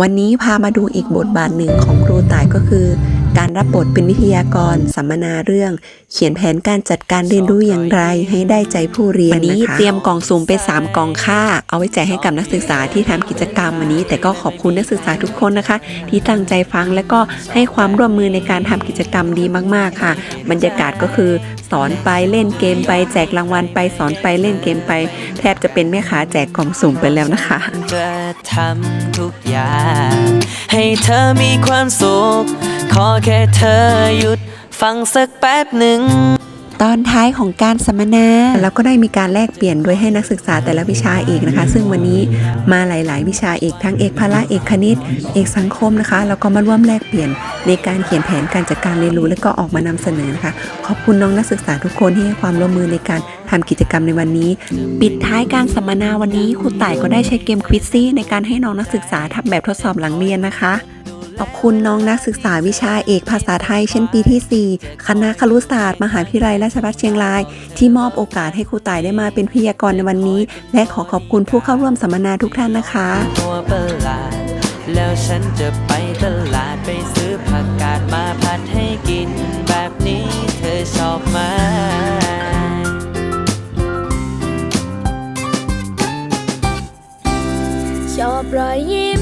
วันนี้พามาดูอีกบทบาทหนึ่งของครูต่ายก็คือ การรับบทเป็นวิทยากรสัมมนาเรื่อง เขียนแผนการจัดการเรียนรู้อย่างไร ให้ได้ใจผู้เรียนวันนี้เตรียมกล่องสุ่มไป 3กล่องค่า เอาไว้แจกให้กับนักศึกษาที่ทำกิจกรรมวันนี้ แต่ก็ขอบคุณนักศึกษาทุกคนนะคะ ที่ตั้งใจฟังและก็ให้ความร่วมมือในการทำกิจกรรมดีมาก ๆค่ะ บรรยากาศก็คือ อนไปเล่นเกมไปแจกรางวัลไปสอนไปเล่นเกมไป แทบจะเป็นแม่ค้าแจกของสุ่มไปแล้วนะคะจะทำทุกอย่างให้เธอมีความสุข ขอแค่เธอหยุดฟังสักแป๊บหนึ่ง ตอนท้ายของการสัมมนาเราก็ได้มีการแลกเปลี่ยนโดยให้นักศึกษาแต่ละวิชาเอกนะคะ ซึ่งวันนี้มาหลาย ๆ วิชาเอกทั้งเอกพละเอกคณิต เอกสังคมนะคะแล้วก็มาร่วมแลกเปลี่ยนในการเขียนแผนการจัดการเรียนรู้และก็ออกมานำเสนอนะคะขอบคุณน้องนักศึกษาทุกคนที่ให้ความร่วมมือในการทำกิจกรรมในวันนี้ ปิดท้ายการสัมมนาวันนี้ครูต่ายก็ได้ใช้เกมควิซซี่ในการให้น้องนักศึกษาทำแบบทดสอบหลังเรียนนะคะ ขอบคุณน้องนักศึกษาวิชาเอกภาษาไทยชั้นปีที่ 4 คณะครุศาสตร์ มหาวิทยาลัยราชภัฏเชียงราย ที่มอบโอกาสให้ครูต่ายได้มาเป็นพิธีกรในวันนี้ และขอขอบคุณผู้เข้าร่วมสัมมนาทุกท่านนะคะตัวประหลาดแล้วฉันจะไปตลาดไปซื้อผักกาดมาผัดให้กิน แบบนี้เธอชอบไหมชอบรอยยิ้